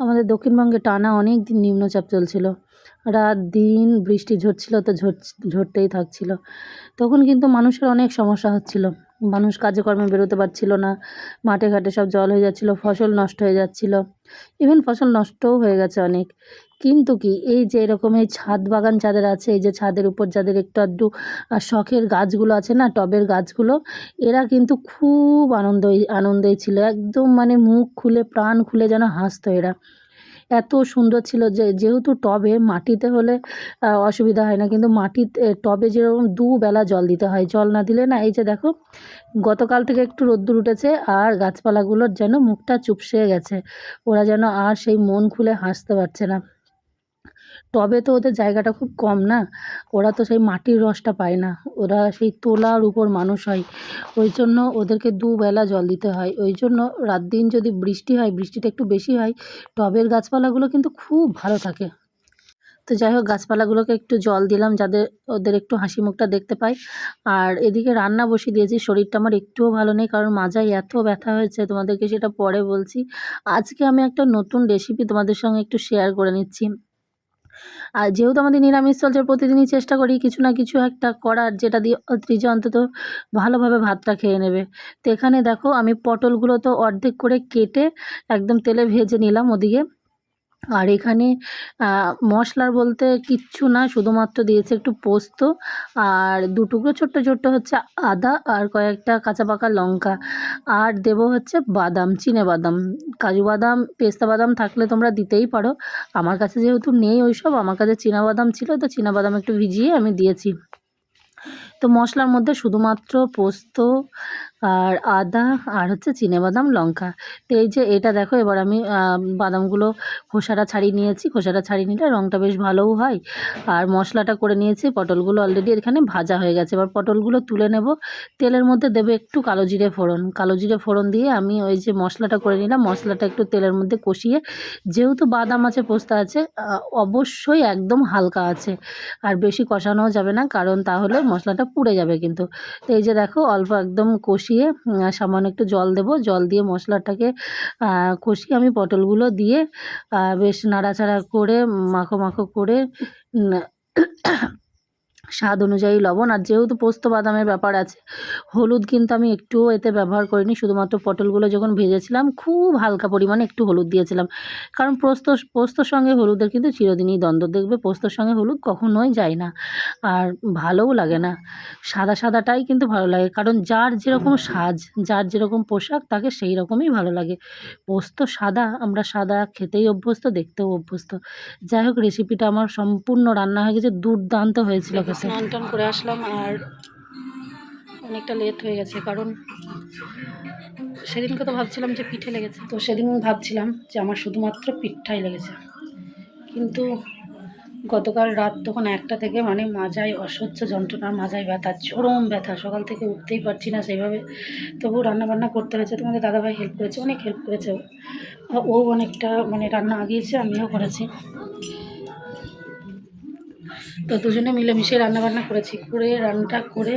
আমাদের দক্ষিণবঙ্গে টানা অনেক দিন নিম্নচাপ চলছিল। রাত দিন বৃষ্টি ঝরছিল তো ঝর, ঝরতেই থাকছিল। তখন কিন্তু মানুষের অনেক সমস্যা হচ্ছিল। মানুষ কাজে কর্মে বেরোতে পারছিল না, মাঠে ঘাটে সব জল হয়ে যাচ্ছিল, ফসল নষ্ট হয়ে যাচ্ছিল। ইভেন ফসল নষ্টও হয়ে গেছে অনেক। কিন্তু কি, এই যে এরকম এই ছাদ বাগান যাদের আছে, এই যে ছাদের উপর যাদের একটু আধটু শখের গাছগুলো আছে না, টবের গাছগুলো, এরা কিন্তু খুব আনন্দই, আনন্দেই ছিল। একদম মানে মুখ খুলে, প্রাণ খুলে যেন হাসতো এরা। এত সুন্দর ছিল যে, যেহেতু টবে মাটিতে হলে অসুবিধা হয় না, কিন্তু মাটিতে টবে যেরকম দুবেলা জল দিতে হয়। জল না দিলে না, এই যে দেখো, গতকাল থেকে একটু রোদ্দুর উঠেছে আর গাছপালাগুলোর যেন মুখটা চুপসে গেছে। ওরা যেন আর সেই মন খুলে হাসতে পারছে না। টবে তো ওদের জায়গাটা খুব কম না? ওরা তো সেই মাটির রসটা পায় না। ওরা সেই তোলার উপর মানুষ হয়। ওই জন্য ওদেরকে দুবেলা জল দিতে হয়। ওই জন্য রাত দিন যদি বৃষ্টি হয়, বৃষ্টিটা একটু বেশি হয়, টবের গাছপালাগুলো কিন্তু খুব ভালো থাকে। তো যাই হোক, গাছপালাগুলোকে একটু জল দিলাম যাদের ওদের একটু হাসি মুখটা দেখতে পাই আর এদিকে রান্না বসিয়ে দিয়েছি, শরীরটা আমার একটুও ভালো নেই, কারণ মাজায় এত ব্যথা হয়েছে তোমাদেরকে সেটা পরে বলছি। আজকে আমি একটা নতুন রেসিপি তোমাদের সঙ্গে একটু শেয়ার করে নিচ্ছি। আর যেহেতু আমাদের নিরামিষ চলছে, প্রতিদিনই চেষ্টা করি কিছু না কিছু একটা করার, যেটা দিয়ে ত্রিজা অন্তত ভালোভাবে ভাতটা খেয়ে নেবে। তো এখানে দেখো, আমি পটলগুলো তো অর্ধেক করে কেটে একদম তেলে ভেজে নিলাম ওদিকে। আর এখানে মশলার বলতে কিচ্ছু না, শুধুমাত্র দিয়েছে একটু পোস্ত আর দু টুকরো ছোট্ট ছোট্ট হচ্ছে আদা আর কয়েকটা কাঁচা পাকা লঙ্কা আর দেবো হচ্ছে বাদাম, চিনে বাদাম। কাজু বাদাম, পেস্তা বাদাম থাকলে তোমরা দিতেই পারো। আমার কাছে যেহেতু নেই ওইসব, আমার কাছে চীনা বাদাম ছিল, তো চীনা বাদাম একটু ভিজিয়ে আমি দিয়েছি। তো মশলার মধ্যে শুধুমাত্র পোস্ত আর আদা আর হচ্ছে বাদাম, লঙ্কা। তো এই যে এটা দেখো, এবার আমি বাদামগুলো খোসাটা ছাড়িয়ে নিয়েছি। খোসাটা ছাড়িয়ে নিলে রঙটা বেশ ভালোও হয়। আর মশলাটা করে নিয়েছি, পটলগুলো অলরেডি এখানে ভাজা হয়ে গেছে। এবার পটলগুলো তুলে নেব। তেলের মধ্যে দেবে একটু কালো জিরে ফোড়ন। কালো জিরে ফোড়ন দিয়ে আমি ওই যে মশলাটা করে নিলাম, মশলাটা একটু তেলের মধ্যে কষিয়ে। যেহেতু বাদাম আছে, পোস্তা আছে অবশ্যই একদম হালকা আছে। আর বেশি কষানোও যাবে না, কারণ তাহলে মশলাটা পুড়ে যাবে কিন্তু। তো এই যে দেখো, অল্প একদম কষিয়ে উম, সামান্য একটু জল দেব। জল দিয়ে মশলাটাকে কষিয়ে আমি পটলগুলো দিয়ে বেশ নাড়াচাড়া করে মাখো মাখো করে স্বাদ অনুযায়ী লবণ। আর যেহেতু পোস্ত বাদামের ব্যাপার আছে, হলুদ কিন্তু আমি একটুও এতে ব্যবহার করিনি। শুধুমাত্র পটলগুলো যখন ভেজেছিলাম, খুব হালকা পরিমাণে একটু হলুদ দিয়েছিলাম। কারণ পোস্ত, পোস্তর সঙ্গে হলুদের কিন্তু চিরদিনই দ্বন্দ্ব। দেখবে পোস্তর সঙ্গে হলুদ কখনোই যায় না, আর ভালোও লাগে না। সাদা সাদাটাই কিন্তু ভালো লাগে, কারণ যার যেরকম সাজ যার যেরকম পোশাক, তাকে সেই রকমই ভালো লাগে। পোস্ত সাদা, আমরা সাদা খেতেই অভ্যস্ত, দেখতেও অভ্যস্ত। যাই হোক রেসিপিটা আমার সম্পূর্ণ রান্না হয়ে গেছে, দুর্দান্ত হয়েছিল স্নান টান করে আসলাম আর অনেকটা লেট হয়ে গেছে, কারণ সেদিনকে তো ভাবছিলাম যে পিঠে লেগেছে। তো সেদিন ভাবছিলাম যে আমার শুধুমাত্র পিঠটাই লেগেছে। কিন্তু গতকাল রাত তখন একটা থেকে মানে মাজায় অসহ্য যন্ত্রণা, মাজায় ব্যথা, চরম ব্যথা। সকাল থেকে উঠতেই পারছি না সেইভাবে। তবু রান্না বান্না করতে হয়েছে, তোমাদের দাদাভাই হেল্প করেছে, অনেক হেল্প করেছে। ও অনেকটা মানে রান্না আগিয়েছে, আমিও করেছি। তো দুজনে মিলেমিশে রান্না বান্না করেছি। করে রান্নাটা করে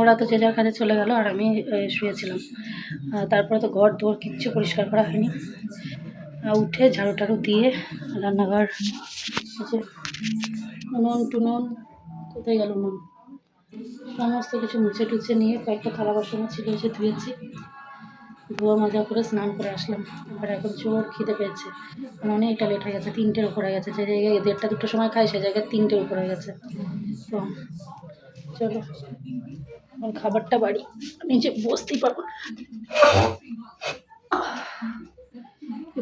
ওরা তো যে যার কাজে চলে গেল আর আমি শুয়েছিলাম। তারপরে তো ঘর দোর কিচ্ছু পরিষ্কার করা হয়নি। উঠে ঝাড়ু টাড়ু দিয়ে রান্নাঘর যে উনুন, টুনুন, কোথায় গেল উনুন? সমস্ত কিছু মুছে টুছে নিয়ে কয়েকটা থালা বাসনও ছিল এসে ধুয়েছি। ধোয়া মাজা করে স্নান করে আসলাম। এবার এখন জোর খিদে পেয়েছে। মানে অনেকটা লেট হয়ে গেছে, তিনটের উপর গেছে। যে জায়গায় দেড়টা দুটোর সময় খাই সে জায়গায় তিনটের উপর গেছে। তো চলো, এখন খাবারটা বাড়ি। নিচে বসতেই পারব।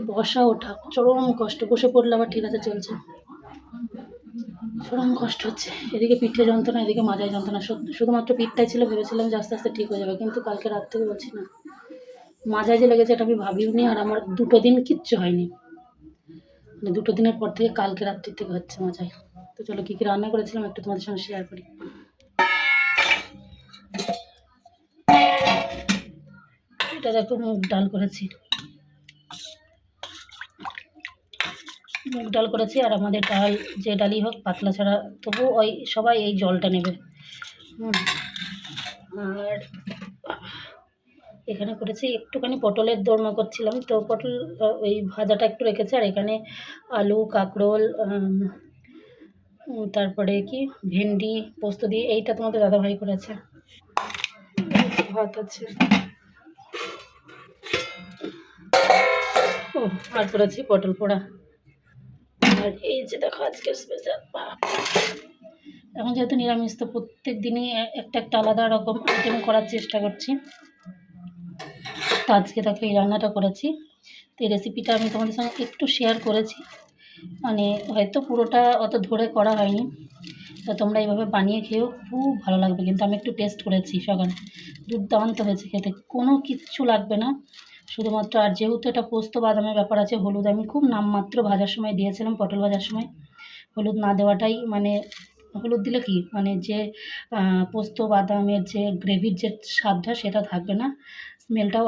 বসা ওঠা, চরম কষ্ট। বসে পড়লে আবার ঠিক আছে, চলছে। চরম কষ্ট হচ্ছে। এদিকে পিঠে যন্ত্রণা, এদিকে মাজায় যন্ত্রণা। শুধু- শুধুমাত্র পিঠটাই ছিল, ভেবেছিলাম যে আস্তে আস্তে ঠিক হয়ে যাবে, কিন্তু কালকে রাত থেকে বলছি না। মাজায় যে লেগেছে এটা আমি ভাবিওনি আর আমার দুটো দিন কিচ্ছু হয়নি। মানে দুটো দিনের পর থেকে কালকে রাত্রির থেকে হচ্ছে মাজায় তো চলো কী কী রান্না করেছিলাম একটু তোমাদের সঙ্গে শেয়ার করি। এটা দেখো মুগ ডাল করেছি। মুগ ডাল করেছি, আর আমাদের ডাল যে ডালই হোক, পাতলা ছাড়া তবু ওই সবাই এই জলটা নেবে। হুম। আর এখানে করেছি, একটুখানি পটলের দোরমা করছিলাম তো পটল ওই ভাজাটা একটু রেখেছি, আর এখানে আলু, কাঁকরোল তারপরে কি, ভেন্ডি, পোস্ত দিয়ে, এইটা তোমাদের দাদাভাই করেছে। ভাত আছে। ও, আর করেছি পটল পোড়া। আর এই যে দেখো আজকের স্পেশাল এখন যেহেতু নিরামিষ, তো প্রত্যেক দিনই একটা একটা আলাদা রকম আইটেম করার চেষ্টা করছি। তো আজকে তাকে এই রান্নাটা করেছি। তো এই রেসিপিটা আমি তোমাদের সঙ্গে একটু শেয়ার করেছি। মানে হয়তো পুরোটা অত ধরে করা হয়নি। তো তোমরা এইভাবে বানিয়ে খেয়েও খুব ভালো লাগবে। কিন্তু আমি একটু টেস্ট করেছি সকালে। দুর্দান্ত হয়েছে খেতে। কোনো কিচ্ছু লাগবে না। শুধুমাত্র আর যেহেতু এটা পোস্ত বাদামের ব্যাপার আছে, হলুদ আমি খুব নামমাত্র ভাজার সময় দিয়েছিলাম পটল ভাজার সময়। হলুদ না দেওয়াটাই মানে হলুদ দিলে কি? মানে যে পোস্ত বাদামের যে গ্রেভির যে স্বাদটা সেটা থাকবে না। স্মেলটাও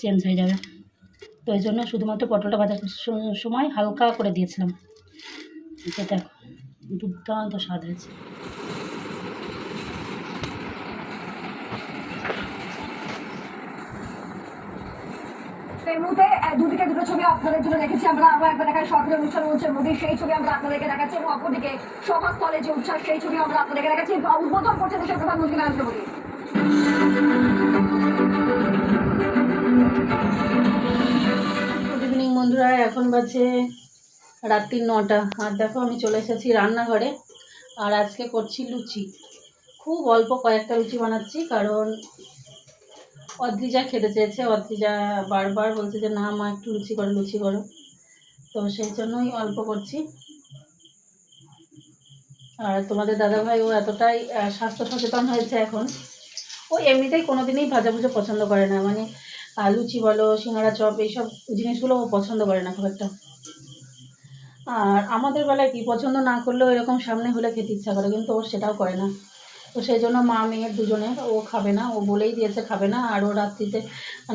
চেঞ্জ হয়ে যাবে। তো ওই জন্য শুধুমাত্র পটলটা ভাজার সময় হালকা করে দিয়েছিলাম। এটা দেখো, দুর্দান্ত স্বাদ হয়েছে। এই মুহূর্তে দুদিকে দুটো ছবি আপনাদের জন্য রেখেছি। আমরা আরও একবার দেখাই সরকারি অনুষ্ঠান হচ্ছে মোদীর সেই ছবি আমরা আপনাদেরকে দেখাচ্ছি এবং অপরদিকে সভাস্থলে যে উচ্ছ্বাস সেই ছবি আমরা আপনাদেরকে দেখাচ্ছি। উদ্বোধন করছে দেশের প্রধানমন্ত্রী নরেন্দ্র মোদী। বাজে রাত্রির নটা। আর দেখো আমি চলে এসেছি রান্নাঘরে। আর আজকে করছি লুচি। খুব অল্প কয়েকটা লুচি বানাচ্ছি, কারণ অদ্রিজা খেতে চেয়েছে। অদ্রিজা বারবার বলছে যে, না মা, একটু লুচি করো লুচি করো। তো সেই জন্যই অল্প করছি। আর তোমাদের দাদাভাই ও এতটাই স্বাস্থ্য সচেতন হয়েছে এখন। ও এমনিতেই কোনো দিনই ভাজাভুজো পছন্দ করে না। মানে লুচি বলো সিঙ্গাড়া চপ, এইসব জিনিসগুলো ও পছন্দ করে না খুব একটা। আর আমাদের বেলায় কি, পছন্দ না করলেও এরকম সামনে হলে খেতে ইচ্ছা করে, কিন্তু ও সেটাও করে না। তো সেই জন্য মা, মেয়ের দুজনে, ও খাবে না, ও বলেই দিয়েছে খাবে না, আর ও রাত্রিতে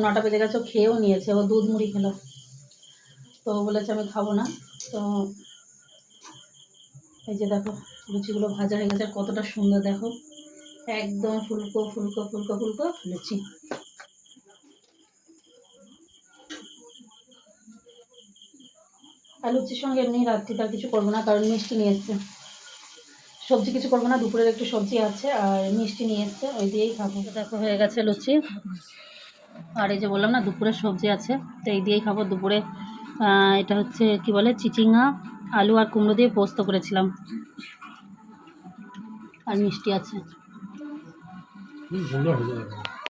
নটা বেজে গেছে খেয়েও নিয়েছে, ও দুধ মুড়ি খেলো। তো বলেছে, আমি খাব না। তো এই যে দেখো, লুচিগুলো ভাজা হয়ে গেছে কতটা সুন্দর দেখো। একদম ফুলকো ফুলকো ফুলকো ফুলকো, লুচি। আর লুচির সঙ্গে এমনি রাত্রিতে আর কিছু করব না কারণ মিষ্টি নিয়ে এসছে। সবজি কিছু করব না দুপুরের একটু সবজি আছে আর মিষ্টি নিয়ে এসছে ওই দিয়েই খাব। দেখো হয়ে গেছে লুচি। আর এই যে বললাম না দুপুরের সবজি আছে তো এই দিয়েই খাব। দুপুরে এটা হচ্ছে কি বলে চিচিঙ্গা আলু আর কুমড়ো দিয়ে পোস্ত করেছিলাম। আর মিষ্টি আছে।